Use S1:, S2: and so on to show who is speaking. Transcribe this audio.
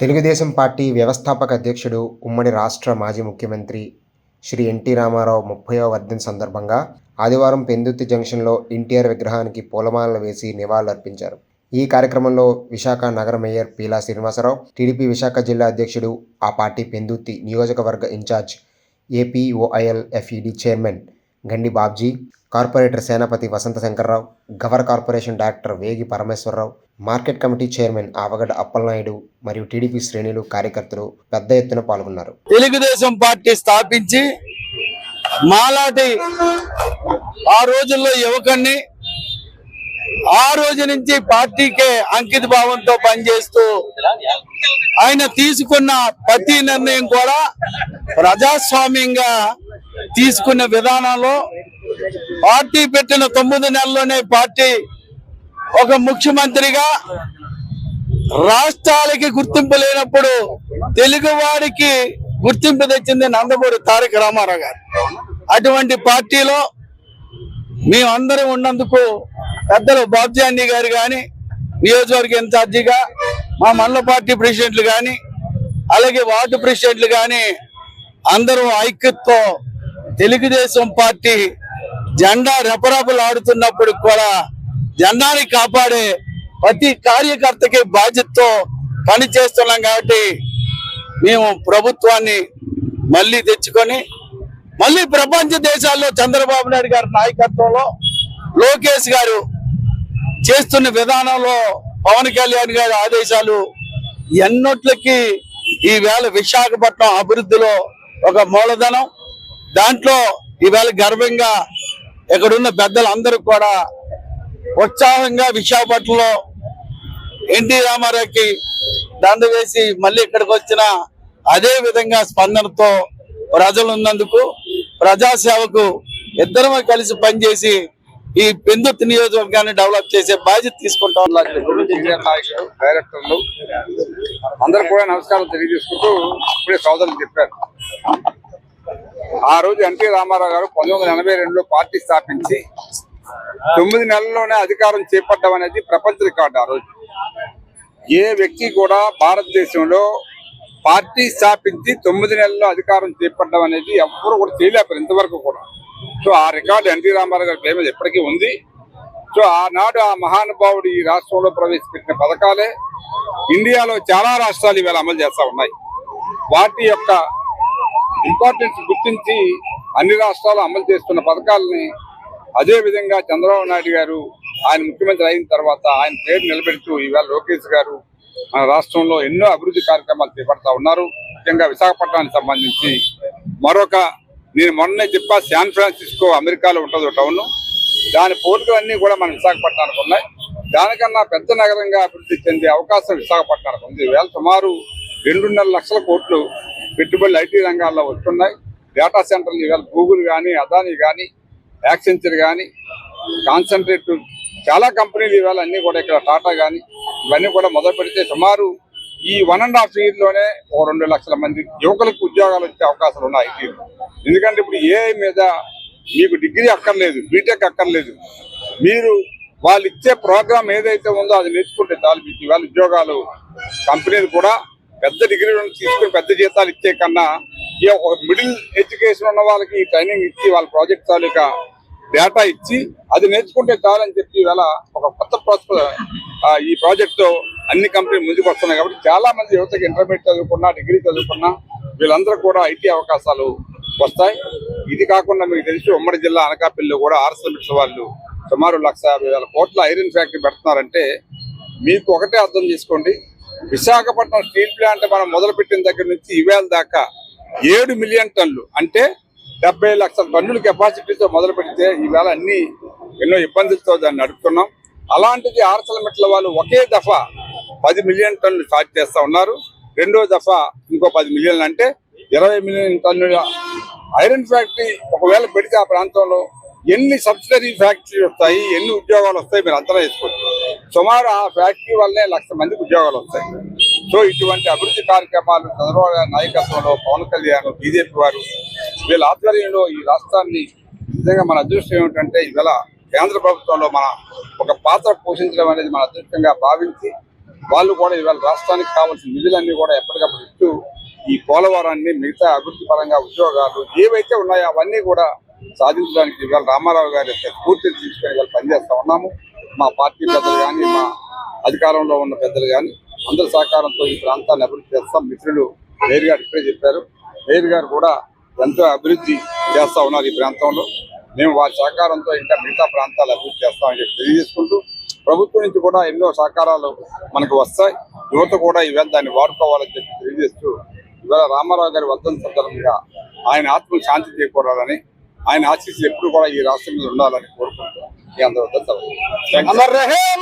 S1: Telugu Desam party వ్యవస్థాపక అధ్యక్షుడు ఉమ్మడి రాష్ట్ర మాజీ ముఖ్యమంత్రి శ్రీ ఎన్టీ రామారావు ముప్పైవ వర్ధన్ సందర్భంగా ఆదివారం పెందుర్తి జంక్షన్లో ఎన్టీఆర్ విగ్రహానికి పూలమాలలు వేసి నివాళులర్పించారు. ఈ కార్యక్రమంలో విశాఖ నగర మేయర్ పీలా శ్రీనివాసరావు టీడీపీ విశాఖ జిల్లా అధ్యక్షుడు ఆ పార్టీ పెందుర్తి నియోజకవర్గ incharge APOIL FED chairman Gandi Babji corporator Senapathi Vasantha Shankarrao Gavara corporation director Vegi Parameswararao market committee chairman Avagadda Appalanaidu మరియు టీడీపీ శ్రేణులు కార్యకర్తలు పెద్ద ఎత్తున పాల్గొన్నారు.
S2: తెలుగుదేశం పార్టీ స్థాపించి మాలాటి ఆ రోజుల్లో యువకుణ్ణి ఆ రోజు నుంచి పార్టీకే అంకిత భావంతో పనిచేస్తూ ఆయన తీసుకున్న ప్రతి నిర్ణయం కూడా ప్రజాస్వామ్యంగా తీసుకున్న విధానంలో పార్టీ పెట్టిన తొమ్మిది నెలల్లోనే పార్టీ ఒక ముఖ్యమంత్రిగా రాష్ట్రాలకి గుర్తింపు లేనప్పుడు తెలుగువాడికి గుర్తింపు తెచ్చింది నందమూరి తారక రామారావు గారు. అటువంటి పార్టీలో మేమందరం ఉన్నందుకు పెద్దలు బాబ్జీ గారు కానీ నియోజకవర్గ ఇన్ఛార్జిగా మా మండల పార్టీ ప్రెసిడెంట్లు కానీ అలాగే వార్డు ప్రెసిడెంట్లు కానీ అందరూ ఐక్యతో తెలుగుదేశం పార్టీ జెండా రెపరెపలు ఆడుతున్నప్పుడు కూడా జెండాని కాపాడే ప్రతి కార్యకర్తకి బాధ్యతతో పని చేస్తున్నాం కాబట్టి మేము ప్రభుత్వాన్ని మళ్ళీ తెచ్చుకొని మళ్ళీ ప్రపంచ దేశాల్లో చంద్రబాబు నాయుడు గారి నాయకత్వంలో లోకేష్ గారు చేస్తున్న విధానంలో పవన్ కళ్యాణ్ గారి ఆదేశాలు ఎన్నోట్లకి ఈవేళ విశాఖపట్నం అభివృద్ధిలో ఒక మూలధనం. దాంట్లో ఈవేళ గర్వంగా ఇక్కడున్న పెద్దలందరూ కూడా ఉత్సాహంగా విశాఖపట్నంలో ఎన్టీ రామారావుకి దండ వేసి మళ్ళీ ఇక్కడికి వచ్చిన అదే విధంగా స్పందనతో ప్రజలు ఉన్నందుకు ప్రజాసేవకు ఇద్దరం కలిసి పనిచేసి ఈ పెందుత్ నియోజకవర్గాన్ని డెవలప్ చేసే బాధ్యత తీసుకుంటాం
S3: డైరెక్టర్లు అందరు కూడా నమస్కారం తెలియజేసుకుంటూ ఇప్పుడే సోదరులు చెప్పారు. ఆ రోజు ఎన్టీ రామారావు గారు పంతొమ్మిది ఎనభై పార్టీ స్థాపించి తొమ్మిది నెలల్లోనే అధికారం చేపట్టడం అనేది ప్రపంచ రికార్డు ఆ రోజు. ఏ వ్యక్తి కూడా భారతదేశంలో పార్టీ స్థాపించి తొమ్మిది నెలల్లో అధికారం చేపట్టడం అనేది ఎవ్వరు కూడా చేయలేపారు ఇంతవరకు కూడా. సో ఆ రికార్డు ఎన్టీ రామారావు గారి పేరు మీద ఎప్పటికీ ఉంది. సో ఆనాడు ఆ మహానుభావుడు ఈ రాష్ట్రంలో ప్రవేశపెట్టిన పథకాలే ఇండియాలో చాలా రాష్ట్రాలు ఇవాళ అమలు చేస్తూ ఉన్నాయి. వాటి యొక్క ఇంపార్టెన్స్ గుర్తించి అన్ని రాష్ట్రాలు అమలు చేస్తున్న పథకాలని అదే విధంగా చంద్రబాబు నాయుడు గారు ఆయన ముఖ్యమంత్రి అయిన తర్వాత ఆయన పేరు నిలబెడుతూ ఈవేళ లోకేష్ గారు మన రాష్ట్రంలో ఎన్నో అభివృద్ధి కార్యక్రమాలు చేపడతా ఉన్నారు. ముఖ్యంగా విశాఖపట్నానికి సంబంధించి మరొక నేను మొన్నే చెప్పా శాన్ ఫ్రాన్సిస్కో అమెరికాలో ఉంటుంది టౌన్. దాని పోలికలన్నీ కూడా మన విశాఖపట్నానికి ఉన్నాయి. దానికన్నా పెద్ద నగరంగా అభివృద్ధి చెందే అవకాశం విశాఖపట్నానికి ఉంది. ఈవేళ సుమారు రెండున్నర లక్షల కోట్లు పెట్టుబడులు ఐటీ రంగాల్లో వస్తున్నాయి. డేటా సెంటర్లు ఈవేళ గూగుల్ కానీ అదాని కానీ యాక్సెంచర్ కానీ కాన్సన్ట్రేట్ చాలా కంపెనీలు ఇవాళ అన్నీ కూడా ఇక్కడ టాటా కానీ ఇవన్నీ కూడా మొదలు పెడితే సుమారు ఈ వన్ అండ్ హాఫ్ ఇయర్లోనే ఓ రెండు లక్షల మంది యువకులకు ఉద్యోగాలు వచ్చే అవకాశాలు ఉన్నాయి. ఐటీలో ఎందుకంటే ఇప్పుడు ఏఐ మీద మీకు డిగ్రీ అక్కర్లేదు బీటెక్ అక్కర్లేదు. మీరు వాళ్ళు ఇచ్చే ప్రోగ్రామ్ ఏదైతే ఉందో అది నేర్చుకుంటే చాలు. మీకు ఇవాళ ఉద్యోగాలు కంపెనీలు కూడా పెద్ద డిగ్రీ తీసుకుని పెద్ద జీతాలు ఇచ్చే కన్నా ఒక మిడిల్ ఎడ్యుకేషన్ ఉన్న వాళ్ళకి ట్రైనింగ్ ఇచ్చి వాళ్ళ ప్రాజెక్ట్ తాలూకా డేటా ఇచ్చి అది నేర్చుకుంటే చాలని చెప్పి ఇవాళ ఒక కొత్త ప్రోత్స ఈ ప్రాజెక్ట్ అన్ని కంపెనీలు ముందుకు వస్తున్నాయి కాబట్టి చాలా మంది యువతకి ఇంటర్మీడియట్ చదువుకున్నా డిగ్రీ చదువుకున్నా వీళ్ళందరూ కూడా ఐటీ అవకాశాలు వస్తాయి. ఇది కాకుండా మీకు తెలిసి ఉమ్మడి జిల్లా అనకాపల్లిలో కూడా ఆర్సల్ వాళ్ళు సుమారు లక్ష యాభై వేల కోట్ల ఐరన్ ఫ్యాక్టరీ పెడుతున్నారంటే మీకు ఒకటే అర్థం చేసుకోండి. విశాఖపట్నం స్టీల్ ప్లాంట్ మనం మొదలుపెట్టిన దగ్గర నుంచి ఇవేళ దాకా ఏడు మిలియన్ టన్నులు. అంటే డెబ్బై లక్షల టన్నుల కెపాసిటీతో మొదలు పెడితే ఈవేళ అన్ని ఎన్నో ఇబ్బందులతో దాన్ని నడుపుతున్నాం. అలాంటిది ఆర్సల మెట్ల వాళ్ళు ఒకే దఫా పది మిలియన్ టన్నులు స్టార్ట్ చేస్తా ఉన్నారు. రెండో దఫా ఇంకో పది మిలియన్లు అంటే ఇరవై మిలియన్ టన్నుల ఐరన్ ఫ్యాక్టరీ ఒకవేళ పెడితే ఆ ప్రాంతంలో ఎన్ని సబ్సిడరీ ఫ్యాక్టరీ వస్తాయి ఎన్ని ఉద్యోగాలు వస్తాయి మీరు అంతరం వేసుకోవచ్చు సుమారు ఆ ఫ్యాక్టరీ వల్లనే లక్ష మందికి ఉద్యోగాలు వస్తాయి. సో ఇటువంటి అభివృద్ధి కార్యక్రమాలు చంద్రబాబు గారి నాయకత్వంలో పవన్ కళ్యాణ్ బీజేపీ వారు వీళ్ళ ఆధ్వర్యంలో ఈ రాష్ట్రాన్ని నిజంగా మన అదృష్టం ఏమిటంటే ఇవాళ కేంద్ర ప్రభుత్వంలో మన ఒక పాత్ర పోషించడం అనేది మన అదృష్టంగా భావించి వాళ్ళు కూడా ఇవాళ రాష్ట్రానికి కావాల్సిన నిధులన్నీ కూడా ఎప్పటికప్పుడు ఇస్తూ ఈ పోలవరాన్ని మిగతా అభివృద్ధి పరంగా ఉద్యోగాలు ఏవైతే ఉన్నాయో అవన్నీ కూడా సాధించడానికి ఇవాళ రామారావు గారి స్ఫూర్తిని తీసుకొని ఇవాళ పనిచేస్తూ ఉన్నాము. మా పార్టీ పెద్దలు కానీ మా అధికారంలో ఉన్న పెద్దలు కానీ అందరి సహకారంతో ఈ ప్రాంతాన్ని అభివృద్ధి చేస్తాం. మిత్రులు మేయర్ గారు ఇప్పుడే చెప్పారు. మేయర్ గారు కూడా ఎంతో అభివృద్ధి చేస్తా ఉన్నారు ఈ ప్రాంతంలో. మేము వారి సహకారంతో ఇంకా మిగతా ప్రాంతాలు అభివృద్ధి చేస్తామని చెప్పి తెలియజేసుకుంటూ ప్రభుత్వం నుంచి కూడా ఎన్నో సహకారాలు మనకు వస్తాయి. యువత కూడా ఈవేళ దాన్ని వాడుకోవాలని చెప్పి తెలియజేస్తూ ఇవాళ రామారావు గారి వర్ధన సందర్భంగా ఆయన ఆత్మలు శాంతి చేకూరాలని ఆయన ఆశీస్సులు ఎప్పుడు కూడా ఈ రాష్ట్రంలో ఉండాలని కోరుకుంటున్నాం. అందరూ